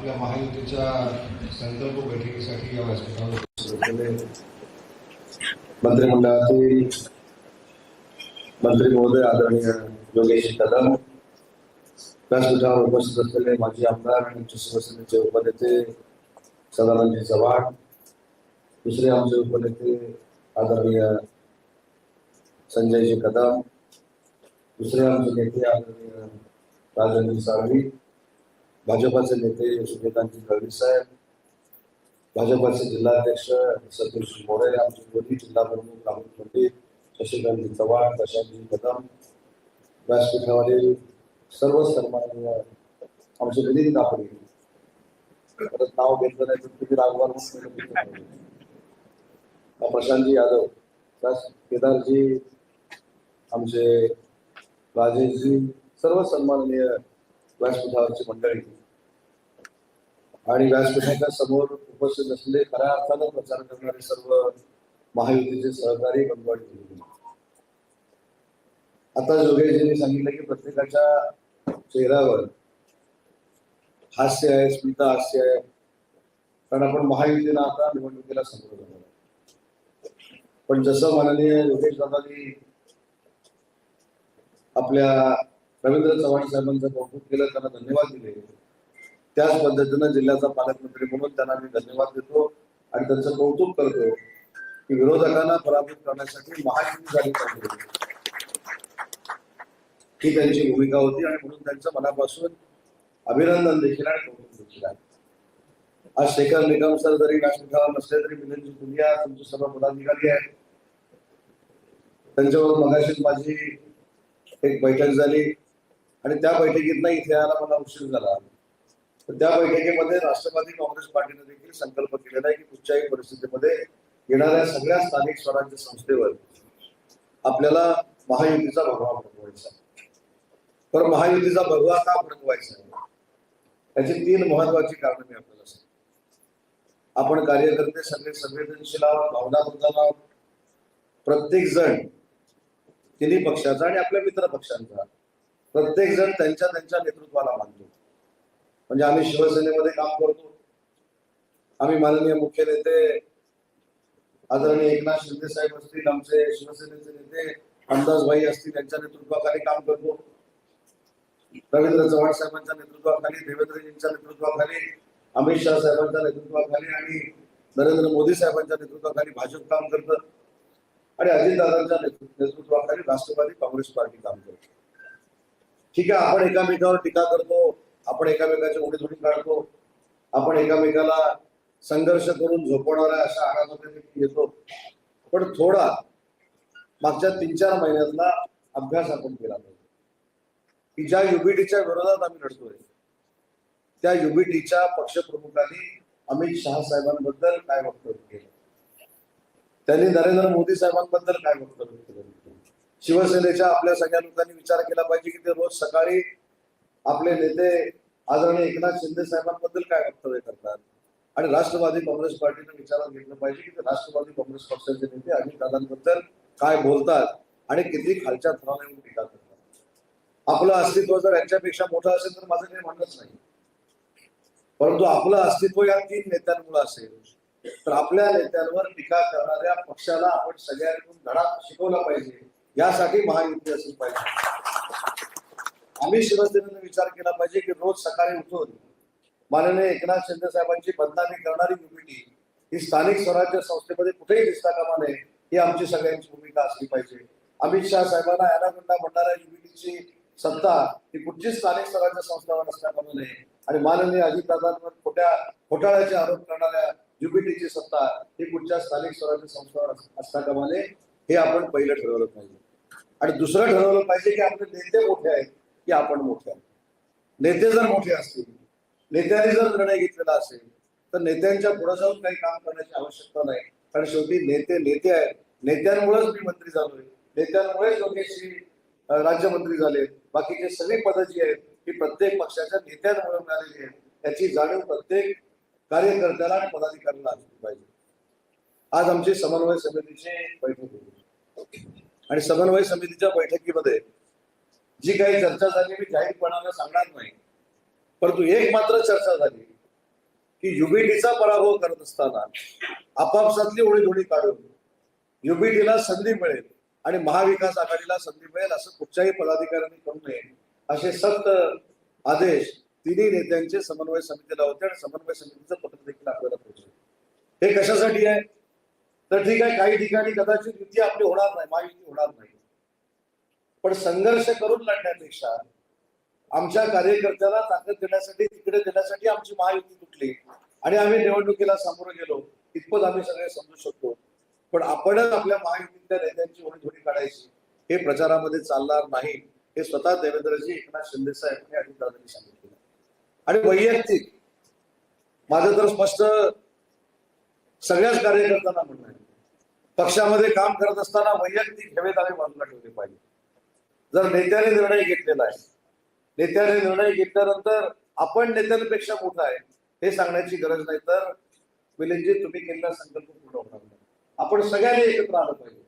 आपल्या महायुतीच्या संकल्प बैठकीसाठी या व्यासपीठावर मंत्रिमंडळातील मंत्री महोदय आदरणीय योगेश कदम व्यासपीठावर उपस्थित असलेले माजी आमदार आणि शिवसेनेचे उपनेते सदानंदजी चव्हाण दुसरे आमचे उपनेते आदरणीय संजयजी कदम दुसरे आमचे नेते आदरणीय राजेंद्र साळवी भाजपाचे नेते सुचेतांजी गवळी साहेब भाजपाचे जिल्हाध्यक्ष सतीश मोरे आमचे दोन्ही जिल्हा प्रमुख राहुल पंडित शशिकांतजी चव्हाण प्रशांतजी कदम व्यासपीठावरील सर्व सन्माननीय आमचे विनीत कापडी परत नाव घेतलं नाही तर तुम्ही रागवाल प्रशांतजी यादव त्यास केदारजी आमचे राजेशजी सर्व सन्माननीय व्यासपीठावरची मंडळी. आणि व्यासपीठाच्या समोर उपस्थित असलेले खऱ्या अर्थानं प्रचार करणारे सर्व महायुतीचे सहकारी बनवड आता जोगेशजींनी सांगितलं की प्रत्येकाच्या चेहऱ्यावर हास्य आहे स्मिता हास्य आहे. कारण आपण महायुतीला आता निवडणुकीला समोर जाणार पण जसं माननीय योगेश दादानी आपल्या रवींद्र चव्हाण साहेबांचं कौतुक केलं त्यांना धन्यवाद दिले. त्याच पद्धतीनं जिल्ह्याचा पालकमंत्री म्हणून त्यांना मी धन्यवाद देतो आणि त्यांचं कौतुक करतो की विरोधकांना पराभूत करण्यासाठी महायुती झाली पाहिजे. ही त्यांची भूमिका होती आणि म्हणून त्यांचं मनापासून अभिनंदन देखील आणि कौतुक देखील आहे. आज शेखर निगम सर जरी व्यासपीठावर नसले तरी मिलनजी पुनिया तुमचे सर्व पदाधिकारी आहेत. त्यांच्यावर मगाशीच माझी एक बैठक झाली. आणि त्या बैठकीत इथे यायला मला उशीर झाला. तर त्या बैठकीमध्ये राष्ट्रवादी काँग्रेस पार्टीने देखील संकल्प केलेला आहे की कुठच्याही परिस्थितीमध्ये येणाऱ्या सगळ्या स्थानिक स्वराज्य संस्थेवर आपल्याला महायुतीचा भगवा फडकवायचा आहे. तर महायुतीचा भगवा का फडकवायचा आहे? त्याची तीन महत्वाची कारणं मी आपल्याला सांगतो. आपण कार्यकर्ते सगळे संवेदनशील आहोत भावनात्मक आहोत. प्रत्येक जण तिन्ही पक्षाचा आणि आपल्या मित्र पक्षांचा. प्रत्येक जण त्यांच्या त्यांच्या नेतृत्वाला मानतो. म्हणजे आम्ही शिवसेनेमध्ये काम करतो. आम्ही माननीय मुख्य नेते आदरणीय एकनाथ शिंदे साहेब असतील आमचे शिवसेनेचे नेते अंदाजभाई असतील त्यांच्या नेतृत्वाखाली काम करतो. रवींद्र चव्हाण साहेबांच्या नेतृत्वाखाली देवेंद्रजींच्या नेतृत्वाखाली अमित शहा साहेबांच्या नेतृत्वाखाली आणि नरेंद्र मोदी साहेबांच्या नेतृत्वाखाली भाजप काम करतं. आणि अजितदादांच्या नेतृत्वाखाली राष्ट्रवादी काँग्रेस पार्टी काम करते. ठीक आहे आपण एकामेकावर टीका करतो आपण एकामेकाच्या उडीधुडी काढतो आपण एकामेकाला संघर्ष करून झोपवणाऱ्या अशा आरामध्ये येतो पण थोडा मागच्या तीन चार महिन्यातला अभ्यास आपण केला पाहिजे. की ज्या युबीटीच्या विरोधात आम्ही लढतोय त्या युबीटीच्या पक्षप्रमुखांनी अमित शहा साहेबांबद्दल काय वक्तव्य केलं? त्यांनी नरेंद्र मोदी साहेबांबद्दल काय वक्तव्य केलं? शिवसेनेच्या आपल्या सगळ्या लोकांनी विचार केला पाहिजे की ते रोज सकाळी आपले नेते आदरणीय एकनाथ शिंदे साहेबांबद्दल काय वक्तव्य करतात? आणि राष्ट्रवादी काँग्रेस पार्टीने विचारात घेतलं पाहिजे की ते राष्ट्रवादी काँग्रेस पक्षाचे नेते अजितदादांबद्दल काय बोलतात आणि किती खालच्या थराला येऊन टीका करतात? आपलं अस्तित्व जर यांच्यापेक्षा मोठं असेल तर माझं काही म्हणणंच नाही. परंतु आपलं अस्तित्व या तीन नेत्यांमुळे असेल तर आपल्या नेत्यांवर टीका करणाऱ्या पक्षाला आपण सगळ्यांकडून धडा शिकवला पाहिजे. यासाठी महायुती असली पाहिजे. आम्ही शिवसेनेने विचार केला पाहिजे की रोज सकाळी उठून माननीय एकनाथ शिंदे साहेबांची बदनामी करणारी युनिटी ही स्थानिक स्वराज्य संस्थेमध्ये कुठेही दिसता कामा नये ही आमची सगळ्यांची भूमिका असली पाहिजे. अमित शहा साहेबांना अनागुंडा म्हणणाऱ्या युनिटीची सत्ता ही कुठचीच स्थानिक स्वराज्य संस्थावर असल्या कामा नये आणि माननीय अजितदादांवर खोट्या घोटाळ्याचे आरोप करणाऱ्या युबीटीची सत्ता ही कुठच्या स्थानिक स्वराज्य संस्थावर असता कामा नये हे आपण पहिलं ठरवलं पाहिजे. आणि दुसरं ठरवलं पाहिजे की आपले नेते मोठे आहेत की आपण मोठे आहोत. नेते जर मोठे असतील नेत्यांनी जर निर्णय घेतलेला असेल तर नेत्यांच्या पुढे जाऊन काही काम करण्याची आवश्यकता नाही. कारण शेवटी नेते नेते आहेत. नेत्यांमुळेच मी मंत्री झालोय. नेत्यांमुळेच योगेशजी राज्यमंत्री झाले. बाकीचे सगळे पद जी आहेत ही प्रत्येक पक्षाच्या नेत्यांमुळे मिळालेली आहेत. याची जाणीव प्रत्येक कार्यकर्त्याला आणि पदाधिकाऱ्याला असली पाहिजे. आज आमची समन्वय समितीची बैठक होती. आणि समन्वय समितीच्या बैठकीमध्ये जी काही चर्चा झाली मी जाहीरपणाने सांगणार नाही. परंतु एक मात्र चर्चा झाली की युबीटीचा पराभव करत असताना आपापसातली ओळीधोडी काढून युबीटीला संधी मिळेल आणि महाविकास आघाडीला संधी मिळेल असं कुठच्याही पदाधिकाऱ्यांनी करू नये असे सक्त आदेश तिन्ही नेत्यांचे समन्वय समितीला होते आणि समन्वय समितीचं पत्र देखील आपल्याला पोहोचले. हे कशासाठी आहे? तर ठीक आहे काही ठिकाणी कदाचित युती आपली होणार नाही महायुती होणार नाही. पण संघर्ष करून लढण्यापेक्षा आमच्या कार्यकर्त्याला ताकद देण्यासाठी तिकडे देण्यासाठी आमची महायुती तुटली. आणि आम्ही निवडणुकीला सामोरं गेलो. इतपत आम्ही सगळे समजू शकतो. पण आपणच आपल्या महायुतीतल्या नेत्यांची ओळी काढायची. हे प्रचारामध्ये चालणार नाही. हे स्वतः देवेंद्रजी एकनाथ शिंदे साहेब आणि दादांनी सांगितलं आणि वैयक्तिक माझं तर स्पष्ट सगळ्याच कार्यकर्त्यांना म्हणणं आहे. पक्षामध्ये काम करत असताना वैयक्तिक हेवेदावे बाजूला ठेवले पाहिजे. जर नेत्याने निर्णय घेतलेला आहे नेत्याने निर्णय घेतल्यानंतर आपण नेत्यांपेक्षा मोठा आहे हे सांगण्याची गरज नाही तर मिलिंदजी तुम्ही केलेला संकल्प पूर्ण होणार नाही. आपण सगळ्यांनी एकत्र आलं पाहिजे.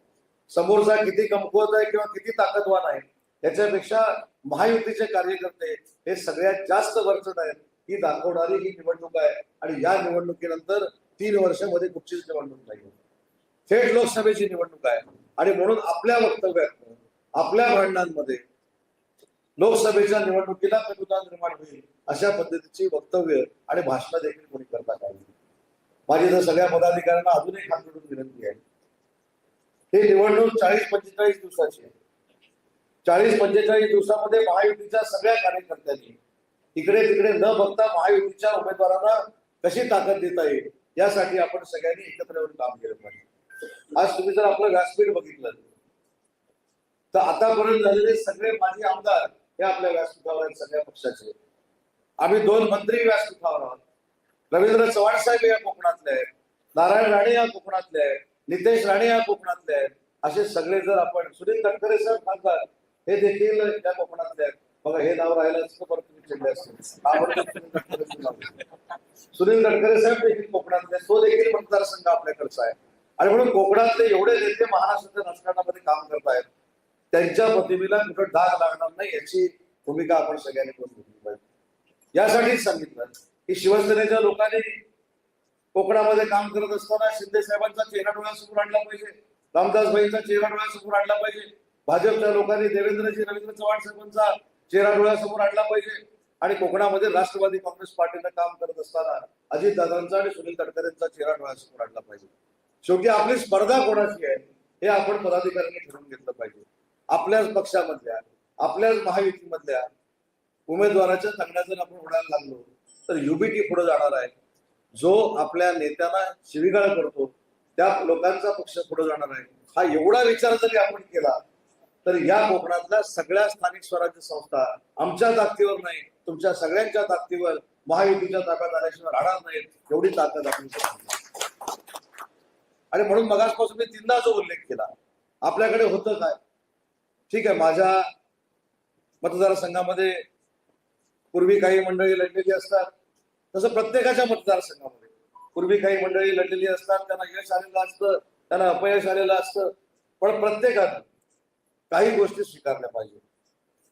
समोरचा किती कमकुवत आहे किंवा किती ताकदवान आहे याच्यापेक्षा महायुतीचे कार्यकर्ते हे सगळ्यात जास्त वरचढ आहेत ही दाखवणारी ही निवडणूक आहे. आणि या निवडणुकीनंतर तीन वर्षामध्ये कुठचीच निवडणूक नाही थेट लोकसभेची निवडणूक आहे. आणि म्हणून आपल्या वक्तव्यात आपल्या भांडणांमध्ये लोकसभेच्या निवडणुकीला कटुता निर्माण होईल अशा पद्धतीची वक्तव्य आणि भाषण देखील कोणी करता कामा माझी तर सगळ्या पदाधिकाऱ्यांना अजून एक विनंती आहे. ही निवडणूक चाळीस पंचेचाळीस दिवसाची आहे. चाळीस पंचेचाळीस दिवसामध्ये महायुतीच्या सगळ्या कार्यकर्त्यांनी इकडे तिकडे न बघता महायुतीच्या उमेदवारांना कशी ताकद देता येईल यासाठी आपण सगळ्यांनी एकत्र येऊन काम केलं पाहिजे. आज तुम्ही जर आपलं व्यासपीठ बघितलं तर आतापर्यंत झालेले सगळे माजी आमदार हे आपल्या व्यासपीठावर आहेत सगळ्या पक्षाचे. आम्ही दोन मंत्री व्यासपीठावर आहोत. रवींद्र चव्हाण साहेब या कोकणातले आहेत नारायण राणे या कोकणातले आहेत नितेश राणे या कोकणातले आहेत. असे सगळे जर आपण सुनील तटकरे साहेब खासदार हे देखील त्या कोकणातले आहेत. बघा हे नाव राहिलं असतं परत तुम्ही चिडले असते सुनील तटकरे साहेब देखील कोकणातले तो देखील मतदारसंघ आपल्याकडचा आहे. आणि म्हणून कोकणातले एवढे नेते महाराष्ट्राच्या राजकारणामध्ये काम करतायत त्यांच्या प्रतिमेला कुठं डाग लागणार नाही याची भूमिका आपण सगळ्यांनी करून घेतली पाहिजे. यासाठीच सांगितलं की शिवसेनेच्या लोकांनी कोकणामध्ये काम करत असताना शिंदे साहेबांचा चेहरा डोळ्यासमोर आणला पाहिजे. रामदासबाईंचा चेहरा डोळ्यासमोर आणला पाहिजे. भाजपच्या लोकांनी देवेंद्रजी रवींद्र चव्हाण साहेबांचा चेहरा डोळ्यासमोर आणला पाहिजे. आणि कोकणामध्ये राष्ट्रवादी काँग्रेस पार्टीनं काम करत असताना अजितदादांचा आणि सुनील तटकरेंचा चेहरा डोळ्यासमोर आणला पाहिजे. शेवटी आपली स्पर्धा कोणाची आहे हे आपण पदाधिकाऱ्यांनी ठरवून घेतलं पाहिजे. आपल्याच पक्षामधल्या आपल्याच महायुतीमधल्या उमेदवाराच्या सांगण्याचं आपण उडायला लागलो तर युबीटी पुढे जाणार आहे. जो आपल्या नेत्यांना शिवीगाळ करतो त्या लोकांचा पक्ष पुढे जाणार आहे. हा एवढा विचार जरी आपण केला तर या कोकणातल्या सगळ्या स्थानिक स्वराज्य संस्था आमच्या ताकदीवर नाही तुमच्या सगळ्यांच्या ताकदीवर महायुतीच्या ताकद आल्याशिवाय राहणार नाहीत एवढी ताकद आपण आणि म्हणून मगासपासून मी तीनदा जो उल्लेख केला. आपल्याकडे होतं काय? ठीक आहे माझ्या मतदारसंघामध्ये पूर्वी काही मंडळी लढलेली असतात. तसं प्रत्येकाच्या मतदारसंघामध्ये. पूर्वी काही मंडळी लढलेली असतात त्यांना यश आलेलं असतं त्यांना अपयश आलेलं असतं. पण प्रत्येकानं काही गोष्टी स्वीकारल्या पाहिजे.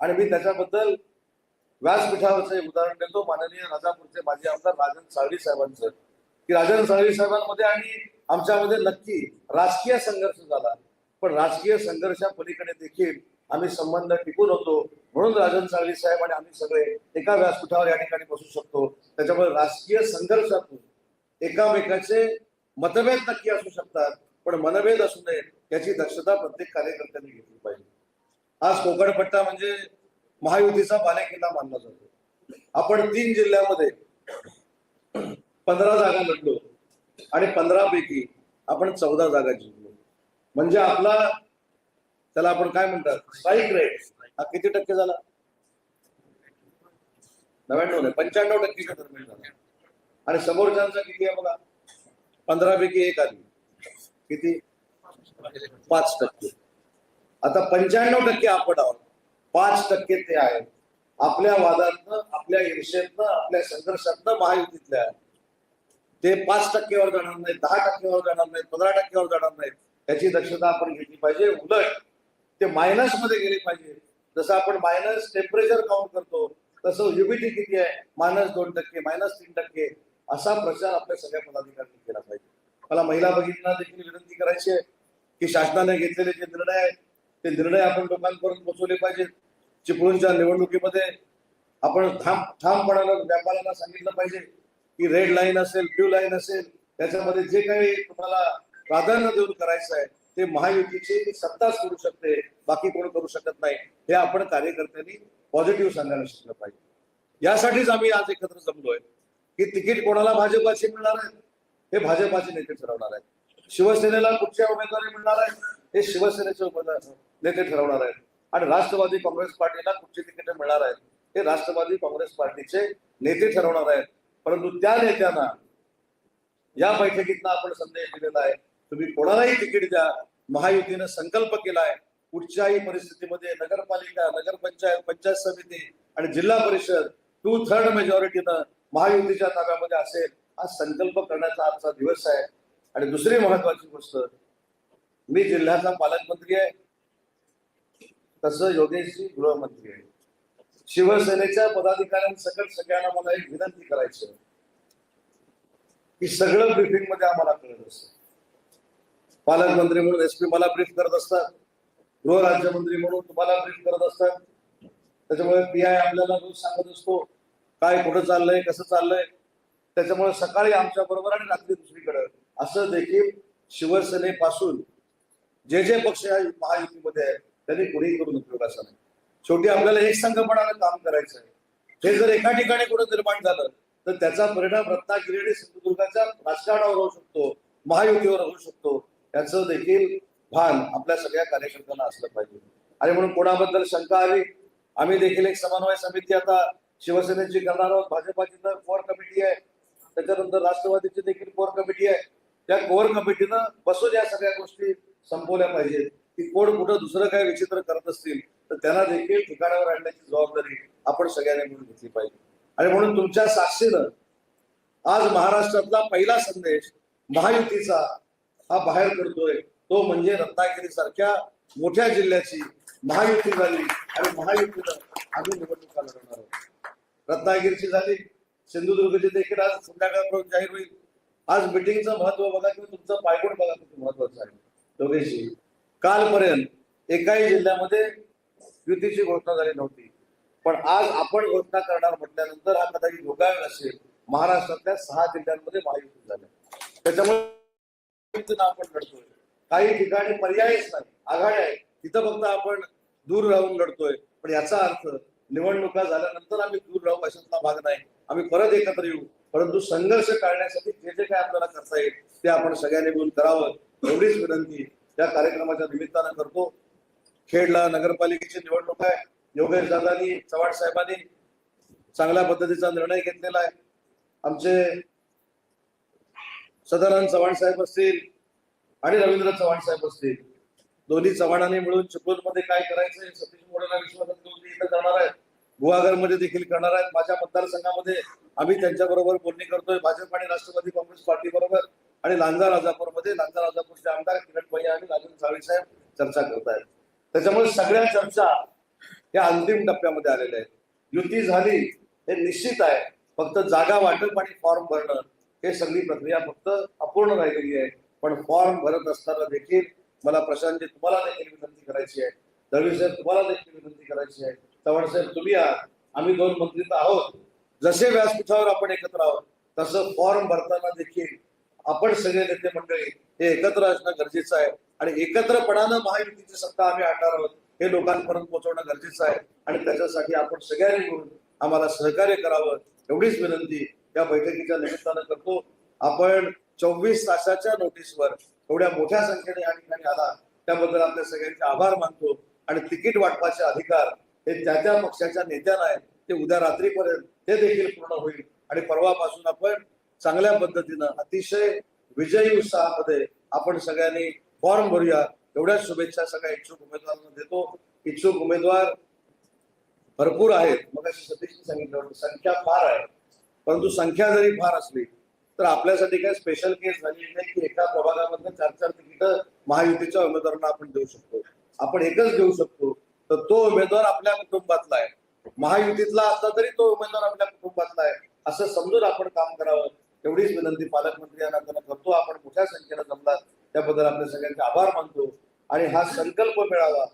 आणि मी त्याच्याबद्दल व्यासपीठावरचं एक उदाहरण देतो. माननीय राजापूरचे माजी आमदार राजन साळवी साहेबांचं. की राजन साळवी साहेबांमध्ये आणि आमच्यामध्ये नक्की राजकीय संघर्ष झाला. पण राजकीय संघर्षा पलीकडे देखील आम्ही संबंध टिकून होतो. म्हणून राजन साळवी साहेब आणि आम्ही सगळे एका व्यासपीठावर या ठिकाणी बसू शकतो. त्याच्यामुळे राजकीय संघर्षातून एकामेकाचे मतभेद नक्की असू शकतात पण मनभेद असू नये याची दक्षता प्रत्येक कार्यकर्त्यांनी घेतली पाहिजे. आज कोकणपट्टा म्हणजे महायुतीचा बालेकिल्ला मानला जातो. आपण तीन जिल्ह्यामध्ये पंधरा जागा लढलो. आणि पंधरा पैकी आपण चौदा जागा जिंकलो. म्हणजे आपला त्याला आपण काय म्हणतात? स्ट्राईक रेट हा किती टक्के झाला? नव्याण्णव नाही पंच्याण्णव टक्केच्या दरम्यान झाला. आणि समोरच्यांचा किती आहे बघा? पंधरा पैकी एक आली. किती? पाच टक्के. आता पंच्याण्णव टक्के आपण आहोत. पाच टक्के ते आहेत. आपल्या वादातनं आपल्या ईर्षेतनं आपल्या संघर्षातनं महायुतीतल्या ते पाच टक्केवर जाणार नाहीत दहा टक्केवर जाणार नाहीत पंधरा टक्केवर जाणार नाहीत. याची दक्षता आपण घेतली पाहिजे. उलट ते मायनसमध्ये गेले पाहिजे. जसं आपण मायनस टेम्परेचर काउंट करतो तसं ह्युमिडिटी किती आहे? मायनस दोन टक्के मायनस तीन टक्के असा प्रचार आपल्या सगळ्या पदाधिकाऱ्यांनी केला पाहिजे. मला महिला भगिनींना देखील विनंती करायची आहे की शासनाने घेतलेले जे निर्णय आहेत ते निर्णय आपण लोकांपर्यंत पोहोचवले पाहिजेत. चिपळूणच्या निवडणुकीमध्ये आपण ठाम ठामपणानं व्यापाऱ्यांना सांगितलं पाहिजे की रेड लाईन असेल ब्ल्यू लाईन असेल त्याच्यामध्ये जे काही तुम्हाला प्राधान्य देऊन करायचं आहे ते महायुतीची सत्ताच करू शकते बाकी कोण करू शकत नाही हे आपण कार्यकर्त्यांनी पॉझिटिव्ह सांगायला शिकलं पाहिजे. यासाठीच आम्ही आज एकत्र जमलोय की तिकीट कोणाला भाजपाची मिळणार आहे हे भाजपाचे नेते ठरवणार आहेत. शिवसेनेला कुठच्या उमेदवारी मिळणार आहे हे शिवसेनेचे उमेदवार नेते ठरवणार आहेत. आणि राष्ट्रवादी काँग्रेस पार्टीला कुठची तिकीट मिळणार आहेत हे राष्ट्रवादी काँग्रेस पार्टीचे नेते ठरवणार आहेत. परंतु त्या नेत्यांना या बैठकीतनं आपण संदेश दिलेला आहे. तुम्ही कोणालाही तिकीट द्या. महायुतीनं संकल्प केलाय. कुठच्याही परिस्थितीमध्ये नगरपालिका नगरपंचायत पंचायत समिती आणि जिल्हा परिषद टू थर्ड मेजॉरिटीनं महायुतीच्या ताब्यामध्ये असेल. हा संकल्प करण्याचा आजचा दिवस आहे. आणि दुसरी महत्वाची गोष्ट मी जिल्ह्याचा पालकमंत्री आहे. तसं योगेशजी गृहमंत्री आहे. शिवसेनेच्या पदाधिकाऱ्यांसकट सगळ्यांना मला एक विनंती करायची की सगळं ब्रिफिंगमध्ये आम्हाला कळत असतं. पालकमंत्री म्हणून एसपी मला ब्रीफ करत असतात. गृहराज्यमंत्री म्हणून तुम्हाला ब्रीफ करत असतात. त्याच्यामुळे पी आय आपल्याला रोज सांगत असतो काय कुठं चाललंय कसं चाललंय? त्याच्यामुळे सकाळी आमच्या बरोबर आणि रात्री दुसरीकडे. असं देखील शिवसेनेपासून जे जे पक्ष या महायुतीमध्ये आहेत त्यांनी कुणीही करून उपयोगाचा नाही. शेवटी आपल्याला एक संघपणानं काम करायचं आहे हे जर एका ठिकाणी कुठं निर्माण झालं तर त्याचा परिणाम रत्नागिरी आणि सिंधुदुर्गाच्या राजकारणावर होऊ शकतो महायुतीवर होऊ शकतो. याचं देखील भान आपल्या सगळ्या कार्यकर्त्यांना असलं पाहिजे. आणि म्हणून कोणाबद्दल शंका आली आम्ही देखील एक समन्वय समिती आता शिवसेनेची करणार आहोत. भाजपाची तर कोर कमिटी आहे. त्याच्यानंतर राष्ट्रवादीची देखील कोर कमिटी आहे. त्या कोर कमिटीनं बसून या सगळ्या गोष्टी संपवल्या पाहिजेत. की कोण कुठं दुसरं काय विचित्र करत असतील तर त्यांना देखील ठिकाणावर आणण्याची जबाबदारी आपण सगळ्यांनी मिळून घेतली पाहिजे. आणि म्हणून तुमच्या साक्षीनं आज महाराष्ट्रातला पहिला संदेश महायुतीचा हा बाहेर करतोय तो म्हणजे रत्नागिरी सारख्या मोठ्या जिल्ह्याची महायुती झाली आणि महायुतीनं आम्ही निवडणुका लढवणार आहोत. रत्नागिरीची झाली सिंधुदुर्गची देखील आज संध्याकाळपर्यंत जाहीर होईल. आज मिटिंगचं महत्त्व बघा किंवा तुमचं पायगुण बघा किती महत्वाचं आहे. दोघेशी. कालपर्यंत एकाही जिल्ह्यामध्ये युतीची घोषणा झाली नव्हती. पण आज आपण घोषणा करणार म्हटल्यानंतर हा कदाचित योगायोग असेल. महाराष्ट्रातल्या सहा जिल्ह्यांमध्ये महायुती झाल्या त्याच्यामुळे आपण लढतोय. काही ठिकाणी पर्यायच नाही आघाड्या आहे. तिथं फक्त आपण दूर राहून लढतोय. पण याचा अर्थ निवडणुका झाल्यानंतर आम्ही दूर राहू अशातला भाग नाही. आम्ही परत एकत्र येऊ. परंतु संघर्ष टाळण्यासाठी जे जे काय आपल्याला करता येईल ते आपण सगळ्यांनी मिळून करावं. एवढीच विनंती. या कार्यक्रमाच्या निमित्तानं करतो. खेडला नगरपालिकेची निवडणूक आहे. योगेश दादानी चव्हाण साहेबांनी चांगल्या पद्धतीचा निर्णय घेतलेला आहे. आमचे सदानंद चव्हाण साहेब असतील आणि रवींद्र चव्हाण साहेब असतील. दोन्ही चव्हाणांनी मिळून चिपळूणमध्ये काय करायचं सतीश मोरेला विश्वासात घेऊन इथं करणार आहेत गुहागरमध्ये देखील करणार आहेत. माझ्या मतदारसंघामध्ये आम्ही त्यांच्या बरोबर बोलणी करतोय. भाजप आणि राष्ट्रवादी काँग्रेस पार्टी बरोबर आणि लांजा राजापूरमध्ये लांजा राजापूरचे आमदार किरण भैया आणि राजन साळवी साहेब चर्चा करत आहेत त्याच्यामुळे सगळ्या चर्चा या अंतिम टप्प्यामध्ये आलेल्या आहेत. युती झाली हे निश्चित आहे. फक्त जागा वाटप आणि फॉर्म भरणं हे सगळी प्रक्रिया फक्त अपूर्ण राहिलेली आहे. पण फॉर्म भरत असताना देखील मला प्रशांतजी तुम्हाला देखील विनंती करायची आहे. दळवी साहेब तुम्हाला देखील विनंती करायची आहे. चव्हाण साहेब तुम्ही आहात आम्ही दोन मंत्री तर आहोत. जसे व्यासपीठावर आपण एकत्र आहोत तसं फॉर्म भरताना देखील आपण सगळे नेते मंडळी हे एकत्र असणं गरजेचं आहे. आणि एकत्रपणानं महायुतीची सत्ता आम्ही आणणार आहोत हे लोकांपर्यंत पोहोचवणं गरजेचं आहे. आणि त्याच्यासाठी आपण सगळ्यांनी मिळून आम्हाला सहकार्य करावं एवढीच विनंती या बैठकीच्या निमित्तानं करतो. आपण चोवीस तासाच्या नोटीसवर एवढ्या मोठ्या संख्येने या ठिकाणी आला. त्याबद्दल आपल्या सगळ्यांचे आभार मानतो. आणि तिकीट वाटपाचे अधिकार हे त्या त्या पक्षाच्या नेत्यांना आहेत. ते उद्या रात्रीपर्यंत ते देखील पूर्ण होईल. आणि परवापासून आपण चांगल्या पद्धतीनं अतिशय विजयी उत्साहामध्ये आपण सगळ्यांनी फॉर्म भरूया. एवढ्या शुभेच्छा सगळ्या इच्छुक उमेदवारांना देतो. इच्छुक उमेदवार भरपूर आहेत. मग अशी सतीशने सांगितलं संख्या फार आहे. परंतु संख्या जरी फार असली तर आपल्यासाठी काय स्पेशल केस झाली नाही की एका प्रभागामधनं चार चार तिकीट महायुतीच्या उमेदवारांना आपण देऊ शकतो. आपण एकच देऊ शकतो. तर तो उमेदवार आपल्या कुटुंबातला आहे. महायुतीतला असला तरी तो उमेदवार आपल्या कुटुंबातला आहे. असं समजून आपण काम करावं. एवढीच विनंती पालकमंत्री यांना त्यांना करतो. आपण मोठ्या संख्येनं जमलात त्याबद्दल आपल्या सगळ्यांचे आभार मानतो. आणि हा संकल्प मिळावा.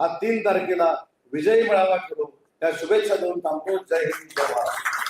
हा तीन तारखेला विजयी मिळावा ठेवू त्या शुभेच्छा देऊन थांबतो. जय हिंद जय महाराष्ट्र